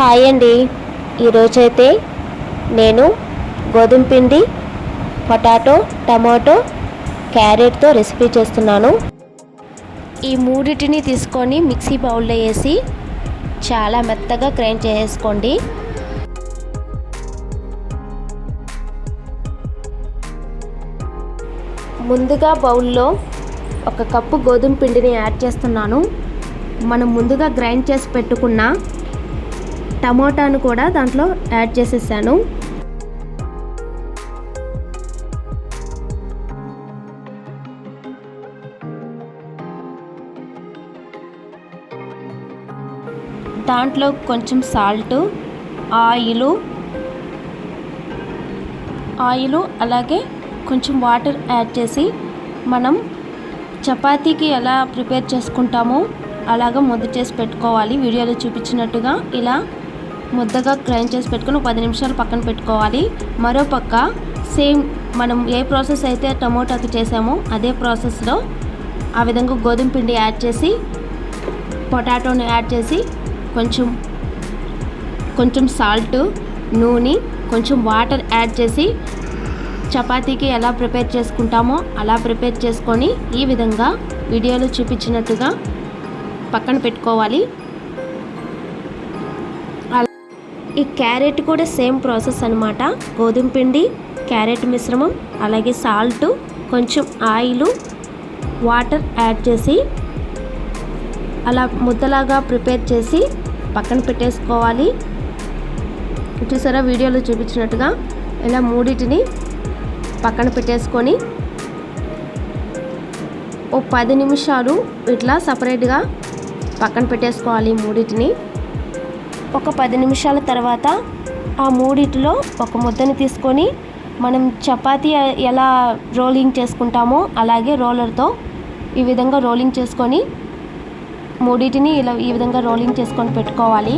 Hi అండి. ఈరోజైతే నేను గోధుమ పిండి పొటాటో టమాటో క్యారెట్తో రెసిపీ చేస్తున్నాను. ఈ మూడిటిని తీసుకొని మిక్సీ బౌల్లో వేసి చాలా మెత్తగా గ్రైండ్ చేసుకోండి. ముందుగా బౌల్లో ఒక కప్పు గోధుమ పిండిని యాడ్ చేస్తున్నాను. మనం ముందుగా గ్రైండ్ చేసి పెట్టుకున్న టమోటాను కూడా దాంట్లో యాడ్ చేసేసాను. దాంట్లో కొంచెం సాల్ట్ ఆయిలు ఆయిలు అలాగే కొంచెం వాటర్ యాడ్ చేసి మనం చపాతీకి ఎలా ప్రిపేర్ చేసుకుంటామో అలాగ ముద్ద చేసి పెట్టుకోవాలి. వీడియోలో చూపించినట్టుగా ఇలా ముద్దగా గ్రైండ్ చేసి పెట్టుకుని పది నిమిషాలు పక్కన పెట్టుకోవాలి. మరో పక్క సేమ్ మనం ఏ ప్రాసెస్ అయితే టమోటాకి చేసామో అదే ప్రాసెస్లో ఆ విధంగా గోధుమ పిండి యాడ్ చేసి పొటాటోని యాడ్ చేసి కొంచెం కొంచెం సాల్ట్ నూనె కొంచెం వాటర్ యాడ్ చేసి చపాతీకి ఎలా ప్రిపేర్ చేసుకుంటామో అలా ప్రిపేర్ చేసుకొని ఈ విధంగా వీడియోలో చూపించినట్టుగా పక్కన పెట్టుకోవాలి. ఈ క్యారెట్ కూడా సేమ్ ప్రాసెస్ అనమాట గోధుమ పిండి క్యారెట్ మిశ్రమం అలాగే సాల్ట్ కొంచెం ఆయిల్ వాటర్ యాడ్ చేసి అలా ముద్దలాగా ప్రిపేర్ చేసి పక్కన పెట్టేసుకోవాలి. చూసారా వీడియోలో చూపించినట్టుగా ఇలా మూడింటిని పక్కన పెట్టేసుకొని ఓ పది నిమిషాలు ఇట్లా సపరేట్గా పక్కన పెట్టేసుకోవాలి మూడింటిని. ఒక పది నిమిషాల తర్వాత ఆ మూడిటిలో ఒక ముద్దని తీసుకొని మనం చపాతీ ఎలా రోలింగ్ చేసుకుంటామో అలాగే రోలర్తో ఈ విధంగా రోలింగ్ చేసుకొని మూడింటిని ఇలా ఈ విధంగా రోలింగ్ చేసుకొని పెట్టుకోవాలి.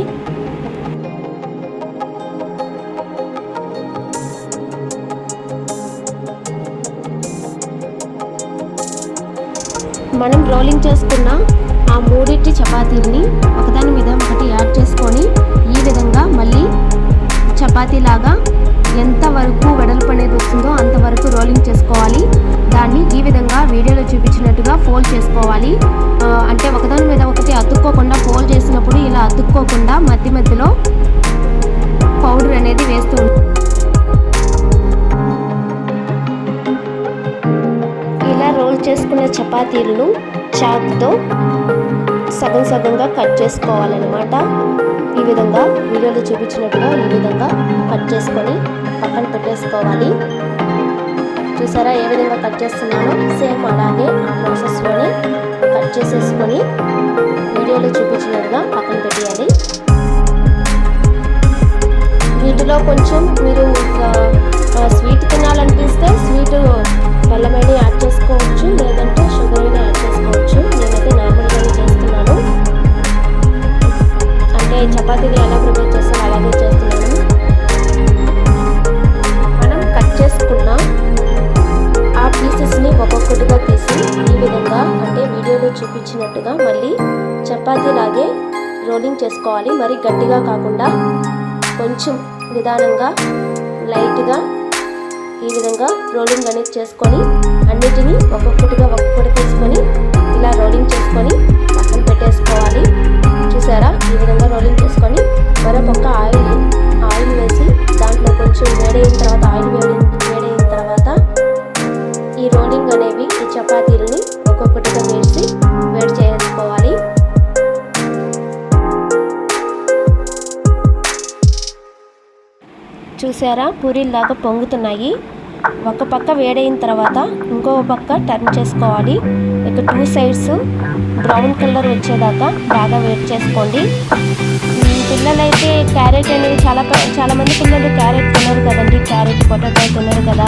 మనం రోలింగ్ చేసుకున్న ఆ మూడింటి చపాతీని ఒకదాని మీద ఒకటి యాడ్ చేసుకొని ఈ విధంగా మళ్ళీ చపాతీలాగా ఎంతవరకు వెడల్పు అనేది వస్తుందో అంతవరకు రోలింగ్ చేసుకోవాలి. దాన్ని ఈ విధంగా వీడియోలో చూపించినట్టుగా ఫోల్డ్ చేసుకోవాలి. అంటే ఒకదాని మీద ఒకటి అతుక్కోకుండా ఫోల్డ్ చేసినప్పుడు ఇలా అతుక్కోకుండా మధ్య మధ్యలో పౌడర్ అనేది వేస్తూ ఇలా రోల్ చేసుకున్న చపాతీలను చాక్తో సగం సగంగా కట్ చేసుకోవాలన్నమాట. ఈ విధంగా వీడియోలో చూపించినట్టుగా ఈ విధంగా కట్ చేసుకొని పక్కన పెట్టేసుకోవాలి. చూసారా ఏ విధంగా కట్ చేస్తున్నానో? సేమ్ అలాగే ఆ ప్రాసెస్లోనే కట్ చేసేసుకొని వీడియోలో చూపించినట్టుగా పక్కన పెట్టేయాలి. వీటిలో కొంచెం మీరు స్వీట్ తినాలనిపిస్తే స్వీట్ బెల్లమైన యాడ్ చేసుకోవచ్చు లేదంటే షుగర్ అయినా యాడ్ చేసుకోవచ్చు. రోలింగ్ చేసుకోవాలి. మరి గట్టిగా కాకుండా కొంచెం నిదానంగా లైట్గా ఈ విధంగా రోలింగ్ అనేది చేసుకొని అన్నిటినీ ఒక్కొక్కటిగా ఒక్కొక్కటి తీసుకొని ఇలా రోలింగ్ చేసుకొని చూసారా పూరీలాగా పొంగుతున్నాయి. ఒక పక్క వేడైన తర్వాత ఇంకో పక్క టర్న్ చేసుకోవాలి. ఇక టూ సైడ్స్ బ్రౌన్ కలర్ వచ్చేదాకా బాగా వేట్ చేసుకోండి. పిల్లలైతే క్యారెట్ అనేది చాలా చాలామంది పిల్లలు క్యారెట్ తినరు కదండి. క్యారెట్ పొటాటో తినరు కదా.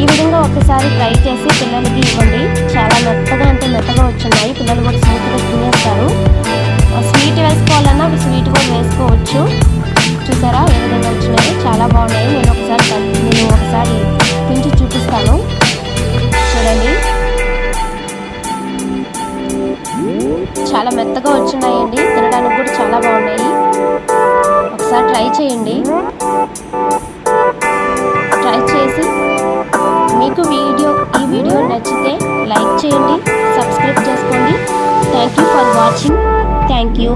ఈ విధంగా ఒకసారి ట్రై చేసి పిల్లలకి ఇవ్వండి. చాలా మెత్తగా అంటే మెత్తగా వచ్చున్నాయి పిల్లలు కూడా స్మూత్గా తినేస్తారు. స్వీట్ వేసుకోవాలన్నా స్వీట్ కూడా వేసుకో చాలా మెత్తగా వచ్చినాయండి. తినడానికి కూడా చాలా బాగున్నాయి. ఒకసారి ట్రై చేయండి. ట్రై చేసి మీకు వీడియో ఈ వీడియో నచ్చితే లైక్ చేయండి సబ్స్క్రైబ్ చేసుకోండి. Thank you for watching thank you